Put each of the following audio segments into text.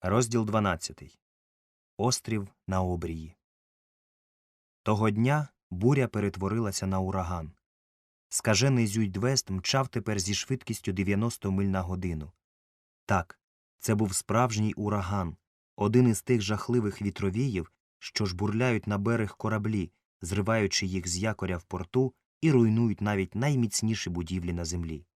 Розділ 12. Острів на обрії. Того дня буря перетворилася на ураган. Скажений Зюйдвест мчав тепер зі швидкістю 90 миль на годину. Так, це був справжній ураган, один із тих жахливих вітровіїв, що жбурляють на берег кораблі, зриваючи їх з якоря в порту і руйнують навіть найміцніші будівлі на землі.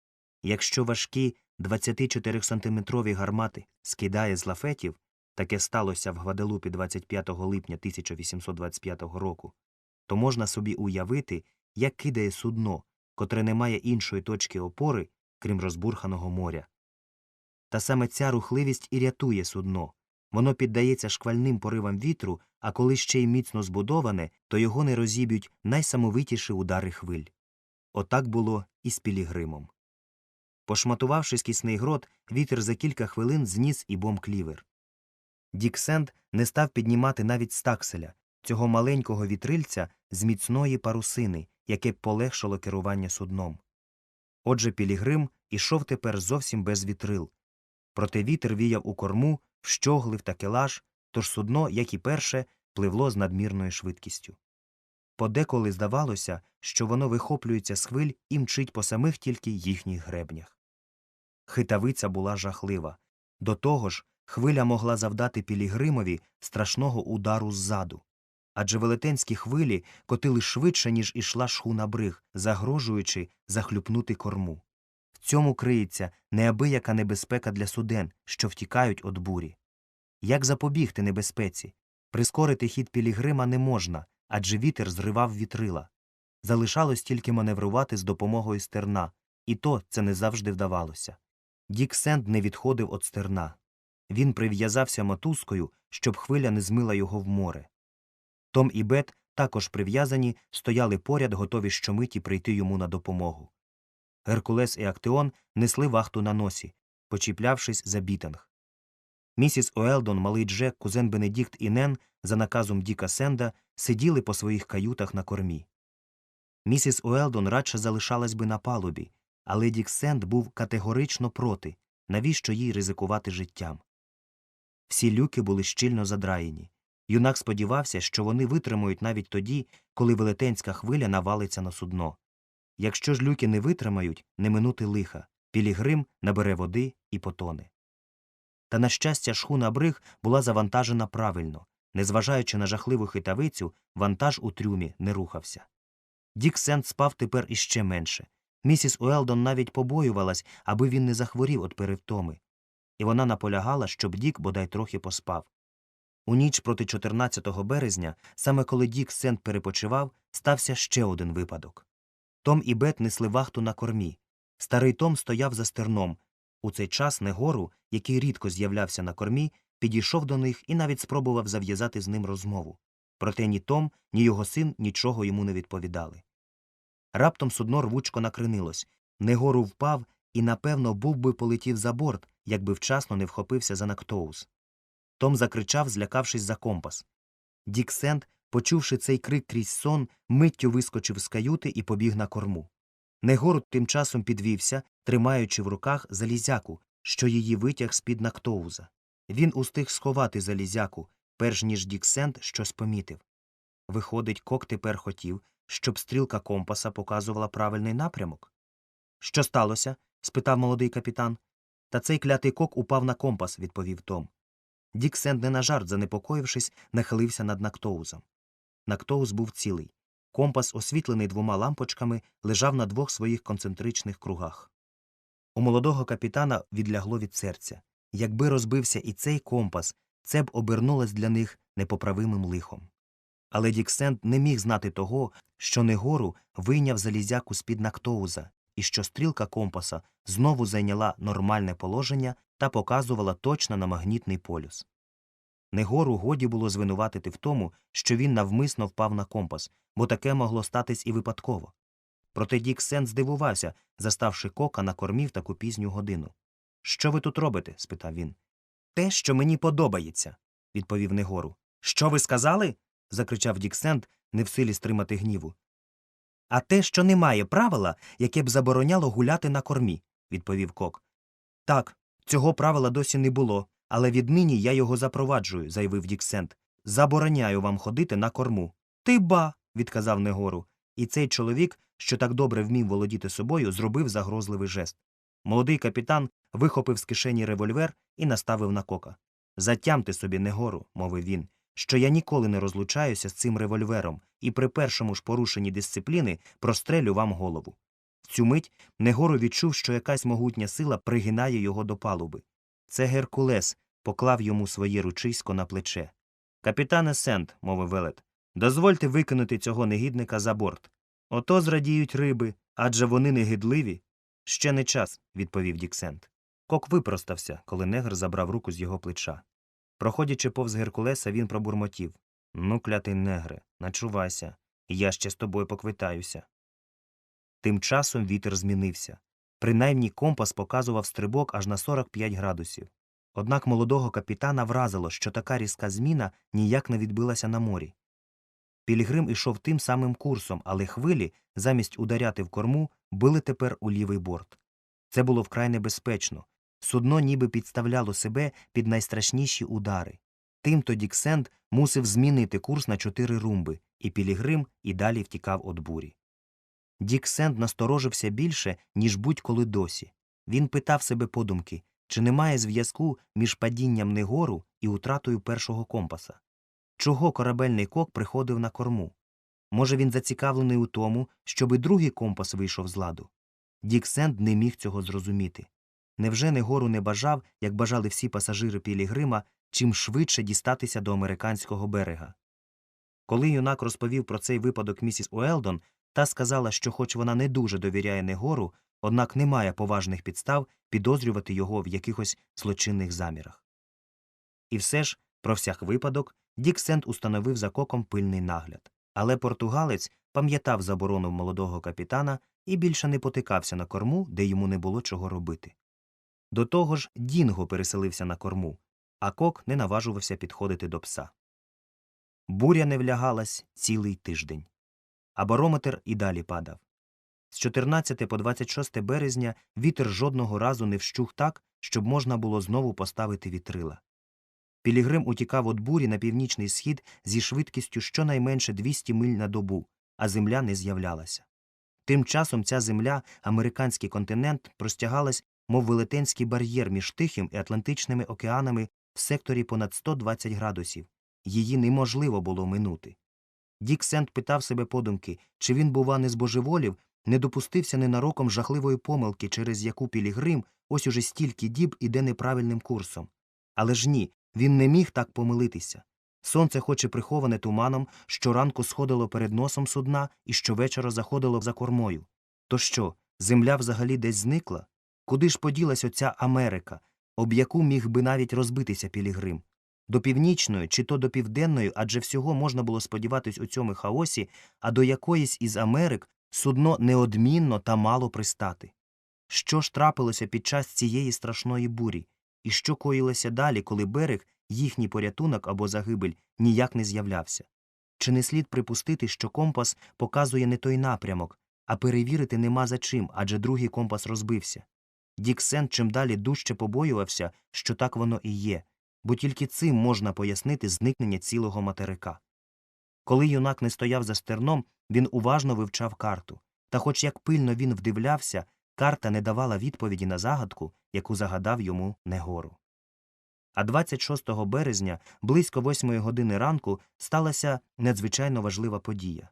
Якщо важкі 24-сантиметрові гармати скидає з лафетів, таке сталося в Гваделупі 25 липня 1825 року, то можна собі уявити, як кидає судно, котре не має іншої точки опори, крім розбурханого моря. Та саме ця рухливість і рятує судно. Воно піддається шквальним поривам вітру, а коли ще й міцно збудоване, то його не розіб'ють найсамовитіші удари хвиль. Отак було і з Пілігримом. Пошматувавши скісний грот, вітер за кілька хвилин зніс і бом клівер. Дік Сенд не став піднімати навіть стакселя, цього маленького вітрильця з міцної парусини, яке б полегшило керування судном. Отже, Пілігрим ішов тепер зовсім без вітрил. Проте вітер віяв у корму, вщоглив та келаж, тож судно, як і перше, пливло з надмірною швидкістю. Подеколи здавалося, що воно вихоплюється з хвиль і мчить по самих тільки їхніх гребнях. Хитавиця була жахлива. До того ж, хвиля могла завдати Пілігримові страшного удару ззаду. Адже велетенські хвилі котили швидше, ніж ішла шхуна бриг, загрожуючи захлюпнути корму. В цьому криється неабияка небезпека для суден, що втікають від бурі. Як запобігти небезпеці? Прискорити хід Пілігрима не можна, адже вітер зривав вітрила. Залишалось тільки маневрувати з допомогою стерна, і то це не завжди вдавалося. Дік Сенд не відходив від стерна. Він прив'язався мотузкою, щоб хвиля не змила його в море. Том і Бет, також прив'язані, стояли поряд, готові щомиті прийти йому на допомогу. Геркулес і Актеон несли вахту на носі, почіплявшись за бітинг. Місіс Уелдон, малий Джек, кузен Бенедікт і Нен, за наказом Діка Сенда, сиділи по своїх каютах на кормі. Місіс Уелдон радше залишалась би на палубі, але Дік Сенд був категорично проти, навіщо їй ризикувати життям. Всі люки були щільно задраєні. Юнак сподівався, що вони витримають навіть тоді, коли велетенська хвиля навалиться на судно. Якщо ж люки не витримають, не минути лиха, Пілігрим набере води і потоне. Та, на щастя, шхуна бриг була завантажена правильно. Незважаючи на жахливу хитавицю, вантаж у трюмі не рухався. Дік Сент спав тепер іще менше. Місіс Уелдон навіть побоювалась, аби він не захворів від перевтоми. І вона наполягала, щоб Дік бодай трохи поспав. У ніч проти 14 березня, саме коли Дік Сент перепочивав, стався ще один випадок. Том і Бет несли вахту на кормі. Старий Том стояв за стерном. У цей час Негору, який рідко з'являвся на кормі, підійшов до них і навіть спробував зав'язати з ним розмову. Проте ні Том, ні його син нічого йому не відповідали. Раптом судно рвучко накренилось. Негору впав і, напевно, був би полетів за борт, якби вчасно не вхопився за Нактоус. Том закричав, злякавшись за компас. Дік Сент, почувши цей крик крізь сон, миттю вискочив з каюти і побіг на корму. Негору тим часом підвівся, тримаючи в руках залізяку, що її витяг з-під Нактоуза. Він устиг сховати залізяку, перш ніж Дік Сент щось помітив. Виходить, кок тепер хотів, щоб стрілка компаса показувала правильний напрямок. Що сталося? спитав молодий капітан. Та цей клятий кок упав на компас, відповів Том. Дік Сенд не на жарт, занепокоївшись, нахилився над Нактоузом. Нактоуз був цілий. Компас, освітлений двома лампочками, лежав на двох своїх концентричних кругах. У молодого капітана відлягло від серця. Якби розбився і цей компас, це б обернулось для них непоправимим лихом. Але Діксент не міг знати того, що Негору вийняв залізяку з-під Нактоуза, і що стрілка компаса знову зайняла нормальне положення та показувала точно на магнітний полюс. Негору годі було звинуватити в тому, що він навмисно впав на компас, бо таке могло статись і випадково. Проте Дік Сен здивувався, заставши кока на кормі в таку пізню годину. Що ви тут робите? спитав він. Те, що мені подобається, відповів Негору. Що ви сказали? Закричав Дік Сент, не в силі стримати гніву. А те, що немає правила, яке б забороняло гуляти на кормі, відповів кок. Так, цього правила досі не було, але віднині я його запроваджую, заявив Діксент. Забороняю вам ходити на корму. Ти ба. відказав Негору. І цей чоловік, що так добре вмів володіти собою, зробив загрозливий жест. Молодий капітан вихопив з кишені револьвер і наставив на кока. Затямте собі, Негору, мовив він, що я ніколи не розлучаюся з цим револьвером і при першому ж порушенні дисципліни прострелю вам голову. В цю мить Негору відчув, що якась могутня сила пригинає його до палуби. Це Геркулес поклав йому своє ручисько на плече. Капітане Сент, мовив велет, дозвольте викинути цього негідника за борт. Ото зрадіють риби, адже вони негидливі. Ще не час, відповів Діксент. Кок випростався, коли негр забрав руку з його плеча. Проходячи повз Геркулеса, він пробурмотів Ну, клятий негре, начувайся, я ще з тобою поквитаюся. Тим часом вітер змінився. Принаймні компас показував стрибок аж на 45 градусів. Однак молодого капітана вразило, що така різка зміна ніяк не відбилася на морі. Пілігрим ішов тим самим курсом, але хвилі, замість ударяти в корму, били тепер у лівий борт. Це було вкрай небезпечно. Судно ніби підставляло себе під найстрашніші удари. Тимто Діксенд мусив змінити курс на чотири румби, і Пілігрим і далі втікав від бурі. Діксенд насторожився більше, ніж будь-коли досі. Він питав себе подумки, чи немає зв'язку між падінням Негору і утратою першого компаса. Чого корабельний кок приходив на корму? Може, він зацікавлений у тому, щоби другий компас вийшов з ладу? Діксенд не міг цього зрозуміти. Невже Негору не бажав, як бажали всі пасажири Пілігрима, чим швидше дістатися до американського берега? Коли юнак розповів про цей випадок місіс Уелдон, та сказала, що хоч вона не дуже довіряє Негору, однак не має поважних підстав підозрювати його в якихось злочинних замірах. І все ж, про всяк випадок, Діксент установив за коком пильний нагляд. Але португалець пам'ятав заборону молодого капітана і більше не потикався на корму, де йому не було чого робити. До того ж, Дінго переселився на корму, а кок не наважувався підходити до пса. Буря не влягалась цілий тиждень. А барометр і далі падав. З 14 по 26 березня вітер жодного разу не вщух так, щоб можна було знову поставити вітрила. Пілігрим утікав від бурі на північний схід зі швидкістю щонайменше 200 миль на добу, а земля не з'являлася. Тим часом ця земля, американський континент, простягалась, мов велетенський бар'єр між Тихим і Атлантичними океанами в секторі понад 120 градусів. Її неможливо було минути. Дік Сент питав себе подумки, чи він, бува, не збожеволів, не допустився ненароком жахливої помилки, через яку Пілігрим ось уже стільки діб іде неправильним курсом. Але ж ні, він не міг так помилитися. Сонце, хоч і приховане туманом, щоранку сходило перед носом судна і щовечора заходило за кормою. То що, земля взагалі десь зникла? Куди ж поділась оця Америка, об яку міг би навіть розбитися Пілігрим? До північної чи то до південної, адже всього можна було сподіватись у цьому хаосі, а до якоїсь із Америк судно неодмінно та мало пристати. Що ж трапилося під час цієї страшної бурі? І що коїлося далі, коли берег, їхній порятунок або загибель ніяк не з'являвся? Чи не слід припустити, що компас показує не той напрямок, а перевірити нема за чим, адже другий компас розбився? Діксен чим далі дужче побоювався, що так воно і є, бо тільки цим можна пояснити зникнення цілого материка. Коли юнак не стояв за стерном, він уважно вивчав карту, та хоч як пильно він вдивлявся, карта не давала відповіді на загадку, яку загадав йому Негору. А 26 березня, близько восьмої години ранку, сталася надзвичайно важлива подія.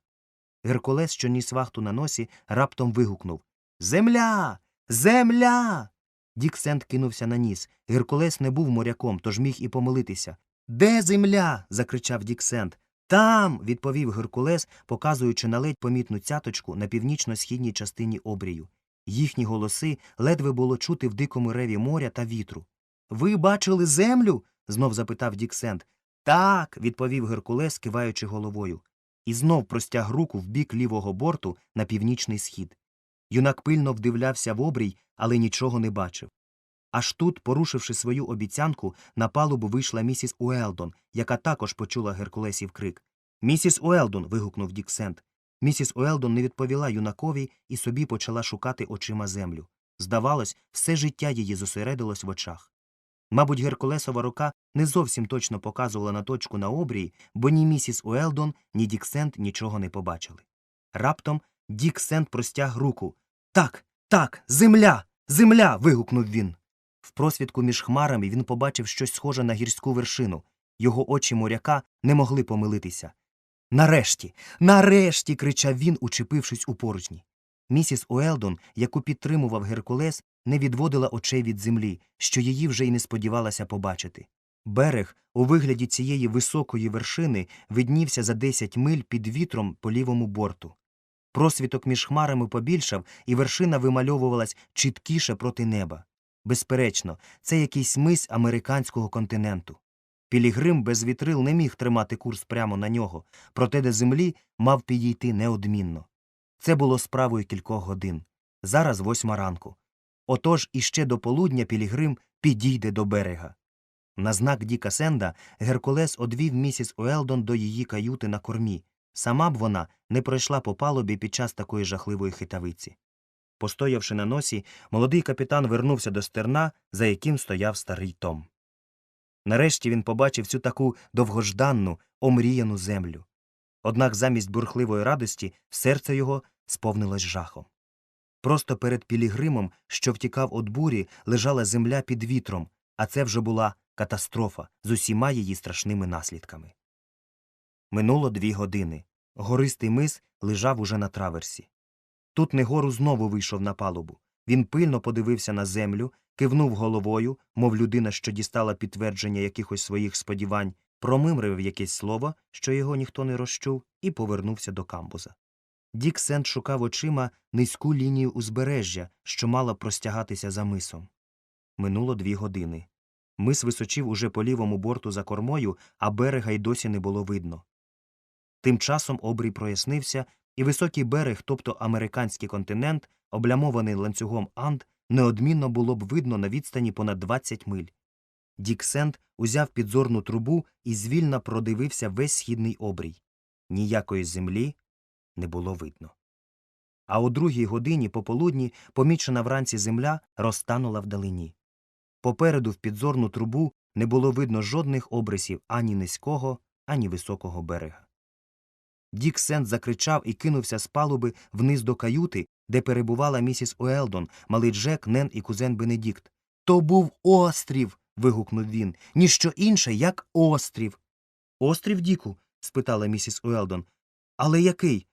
Геркулес, що ніс вахту на носі, раптом вигукнув Земля. Земля. Дік Сент кинувся на ніс. Геркулес не був моряком, тож міг і помилитися. Де земля? закричав Дік Сент. Там. відповів Геркулес, показуючи на ледь помітну цяточку на північно-східній частині обрію. Їхні голоси ледве було чути в дикому реві моря та вітру. Ви бачили землю? знов запитав Діксент. Так, відповів Геркулес, киваючи головою, і знов простяг руку в бік лівого борту на північний схід. Юнак пильно вдивлявся в обрій, але нічого не бачив. Аж тут, порушивши свою обіцянку, на палубу вийшла місіс Уелдон, яка також почула Геркулесів крик. Місіс Уелдон. вигукнув Діксент. Місіс Уелдон не відповіла юнакові і собі почала шукати очима землю. Здавалось, все життя її зосередилось в очах. Мабуть, Геркулесова рука не зовсім точно показувала на точку на обрії, бо ні місіс Уелдон, ні Дік Сент нічого не побачили. Раптом Дік Сент простяг руку. Так, так, земля, земля. вигукнув він. В просвідку між хмарами він побачив щось схоже на гірську вершину. Його очі моряка не могли помилитися. Нарешті, нарешті. кричав він, учепившись у поручні. Місіс Уелдон, яку підтримував Геркулес, не відводила очей від землі, що її вже й не сподівалася побачити. Берег у вигляді цієї високої вершини виднівся за десять миль під вітром по лівому борту. Просвіток між хмарами побільшав, і вершина вимальовувалась чіткіше проти неба. Безперечно, це якийсь мис американського континенту. Пілігрим без вітрил не міг тримати курс прямо на нього, проте до землі мав підійти неодмінно. Це було справою кількох годин. Зараз восьма ранку. Отож іще до полудня Пілігрим підійде до берега. На знак Діка Сенда Геркулес одвів місіс Уелдон до її каюти на кормі. Сама б вона не пройшла по палубі під час такої жахливої хитавиці. Постоявши на носі, молодий капітан вернувся до стерна, за яким стояв старий Том. Нарешті він побачив цю таку довгожданну, омріяну землю. Однак замість бурхливої радості серце його сповнилось жахом. Просто перед Пілігримом, що втікав від бурі, лежала земля під вітром, а це вже була катастрофа з усіма її страшними наслідками. Минуло дві години. Гористий мис лежав уже на траверсі. Тут Негору знову вийшов на палубу. Він пильно подивився на землю, кивнув головою, мов людина, що дістала підтвердження якихось своїх сподівань, промимрив якесь слово, що його ніхто не розчув, і повернувся до камбуза. Дік Сент шукав очима низьку лінію узбережжя, що мала простягатися за мисом. Минуло дві години. Мис височив уже по лівому борту за кормою, а берега й досі не було видно. Тим часом обрій прояснився, і високий берег, тобто американський континент, облямований ланцюгом Анд, неодмінно було б видно на відстані понад 20 миль. Дік Сент узяв підзорну трубу і звільно продивився весь східний обрій. Ніякої землі не було видно. А о другій годині пополудні помічена вранці земля розтанула вдалині. Попереду в підзорну трубу не було видно жодних обрисів ані низького, ані високого берега. Дік Сент закричав і кинувся з палуби вниз до каюти, де перебувала місіс Уелдон, малий Джек, Нен і кузен Бенедікт. То був острів. вигукнув він. Ніщо інше, як острів. Острів, Діку? спитала місіс Уелдон. Але який?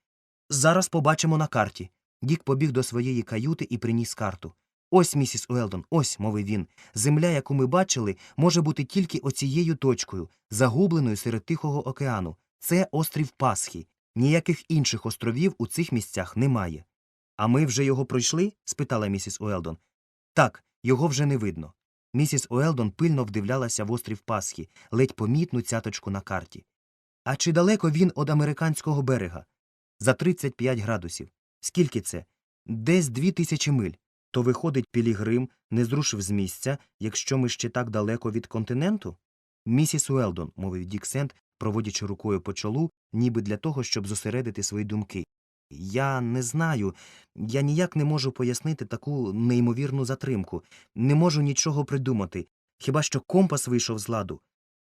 Зараз побачимо на карті. Дік побіг до своєї каюти і приніс карту. Ось, місіс Уелдон, ось, мовив він. Земля, яку ми бачили, може бути тільки оцією точкою, загубленою серед Тихого океану. Це острів Пасхи. Ніяких інших островів у цих місцях немає. А ми вже його пройшли? спитала місіс Уелдон. Так, його вже не видно. Місіс Уелдон пильно вдивлялася в острів Пасхи, ледь помітну цяточку на карті. А чи далеко він від американського берега? За 35 градусів. Скільки це? Десь дві тисячі миль. То, виходить, Пілігрим не зрушив з місця, якщо ми ще так далеко від континенту? Місіс Уелдон, мовив Дік Сент, проводячи рукою по чолу, ніби для того, щоб зосередити свої думки. Я не знаю, я ніяк не можу пояснити таку неймовірну затримку, не можу нічого придумати, хіба що компас вийшов з ладу.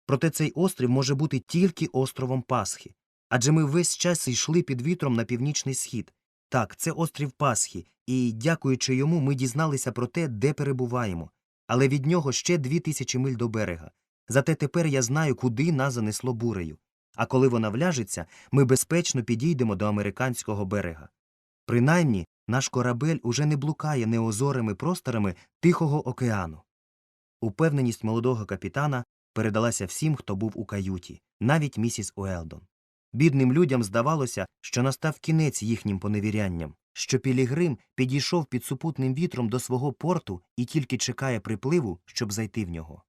Проте цей острів може бути тільки островом Пасхи. Адже ми весь час йшли під вітром на північний схід. Так, це острів Пасхи, і, дякуючи йому, ми дізналися про те, де перебуваємо. Але від нього ще дві тисячі миль до берега. Зате тепер я знаю, куди нас занесло бурею. А коли вона вляжеться, ми безпечно підійдемо до американського берега. Принаймні, наш корабель уже не блукає неозорими просторами Тихого океану. Упевненість молодого капітана передалася всім, хто був у каюті, навіть місіс Уелдон. Бідним людям здавалося, що настав кінець їхнім поневірянням, що Пілігрим підійшов під супутним вітром до свого порту і тільки чекає припливу, щоб зайти в нього.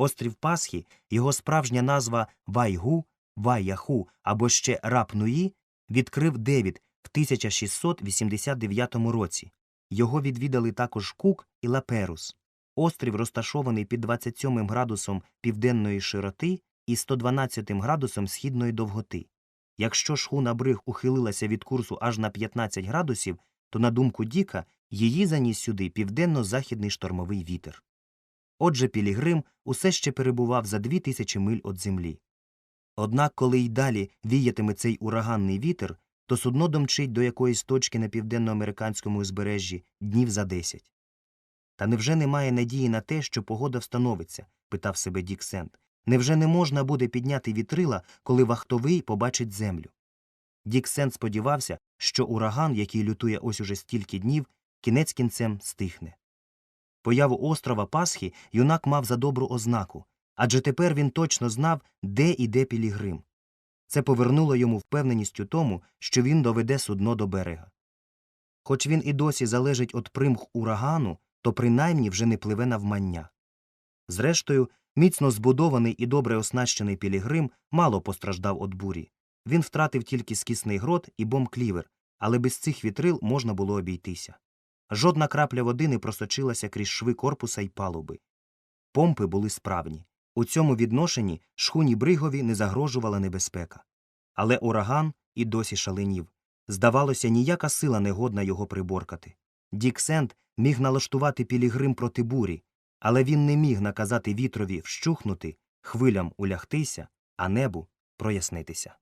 Острів Пасхи, його справжня назва Вайгу, Вайяху або ще Рапнуї, відкрив Девід в 1689 році. Його відвідали також Кук і Лаперус. Острів розташований під 27 градусом південної широти і 112 градусом східної довготи. Якщо шхуна Бриг ухилилася від курсу аж на 15 градусів, то, на думку Діка, її заніс сюди південно-західний штормовий вітер. Отже, Пілігрим усе ще перебував за дві тисячі миль від землі. Однак, коли й далі віятиме цей ураганний вітер, то судно домчить до якоїсь точки на південноамериканському узбережжі днів за десять. Та невже немає надії на те, що погода встановиться? питав себе Дік Сент. Невже не можна буде підняти вітрила, коли вахтовий побачить землю? Дік Сент сподівався, що ураган, який лютує ось уже стільки днів, кінець кінцем стихне. Появу острова Пасхи юнак мав за добру ознаку, адже тепер він точно знав, де іде Пілігрим. Це повернуло йому впевненість у тому, що він доведе судно до берега. Хоч він і досі залежить від примх урагану, то принаймні вже не пливе навмання. Зрештою, міцно збудований і добре оснащений Пілігрим мало постраждав від бурі. Він втратив тільки скісний грот і бомб-клівер, але без цих вітрил можна було обійтися. Жодна крапля води не просочилася крізь шви корпуса й палуби. Помпи були справні. У цьому відношенні шхуні Бригові не загрожувала небезпека. Але ураган і досі шаленів. Здавалося, ніяка сила не годна його приборкати. Дік Сент міг налаштувати пілігрим проти бурі, але він не міг наказати вітрові вщухнути, хвилям улягтися, а небу прояснитися.